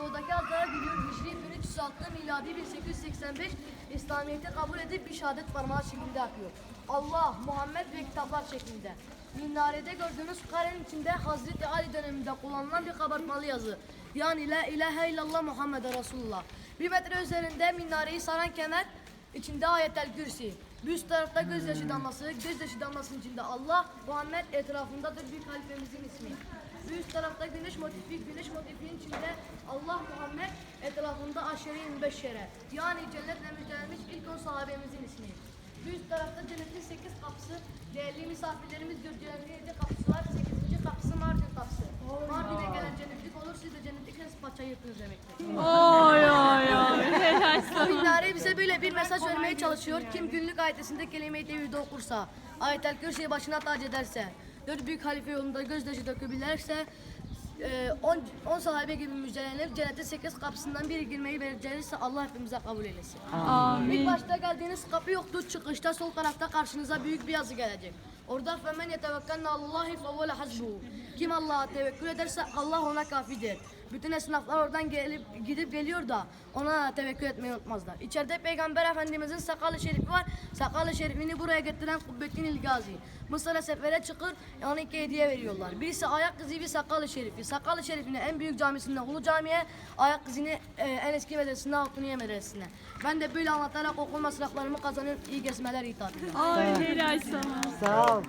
doğudaki halklara gidiyor. Hicri 1306 miladi 1885 İslamiyet'i kabul edip bir şehadet parmağı şeklinde yapıyor. Allah, Muhammed ve kitaplar şeklinde. Minarede gördüğünüz karenin içinde Hazreti Ali döneminde kullanılan bir kabartmalı yazı. Yani La ilahe illallah Muhammed Resulullah. Bir metre üzerinde minareyi saran kemer içinde ayetel kürsi. Bir üst tarafta gözyaşı damlası, gözyaşı damlasının içinde Allah, Muhammed etrafındadır bir kalbimizin ismi. Bir üst tarafta güneş motifi, güneş motifinin içinde Allah, Muhammed etrafında aşeri beşere. Yani cennetle müjdelenmiş ilk on sahabemizin ismi. Bir üst tarafta cennetin sekiz kapısı, değerli misafirlerimiz yedi kapısı var. Sekizinci kapısı Mardin kapısı. Mardin'e gelen cennetlik olur, siz de cennetlikseniz paça yırtınız demektir. Oy oy oy. Helal sana. Bu minare bize böyle bir mesaj vermeye çalışıyor. Kim günlük ayetesinde kelime-i tevhidi okursa, ayetel kürsüyü başına tac ederse, dört büyük halife yolunda gözyaşı dökebilirse, 10 sahabe gibi müjdelenir. Cennete 8 kapısından biri girmeyi verirse Allah hepimize kabul eylesin. İlk Amin. başta geldiğiniz kapı yoktu. Çıkışta sol tarafta karşınıza büyük bir yazı gelecek. Orada femen yetevekkalne Allahi fevvele hasbuhu. Kim Allah'a tevekkül ederse Allah ona kafidir. Bütün esnaflar oradan gelip gidip geliyor da ona tevekkül etmeyi unutmazlar. İçeride Peygamber Efendimizin sakalı şerifi var. Sakalı şerifini buraya getiren Kubbettin İlgazi. Mısır'a sefere çıkır, ona iki hediye veriyorlar. Birisi ayak izi bir sakalı şerifi. Sakalı şerifini en büyük camisinden Ulu Cami'ye, ayak izini e, en eski medresesinden Altuniye medresesine. Ben de böyle anlatarak okul masraflarımı kazanıyorum. İyi gezmeler, iyi tatiller. Ay helal sana. Sağ ol.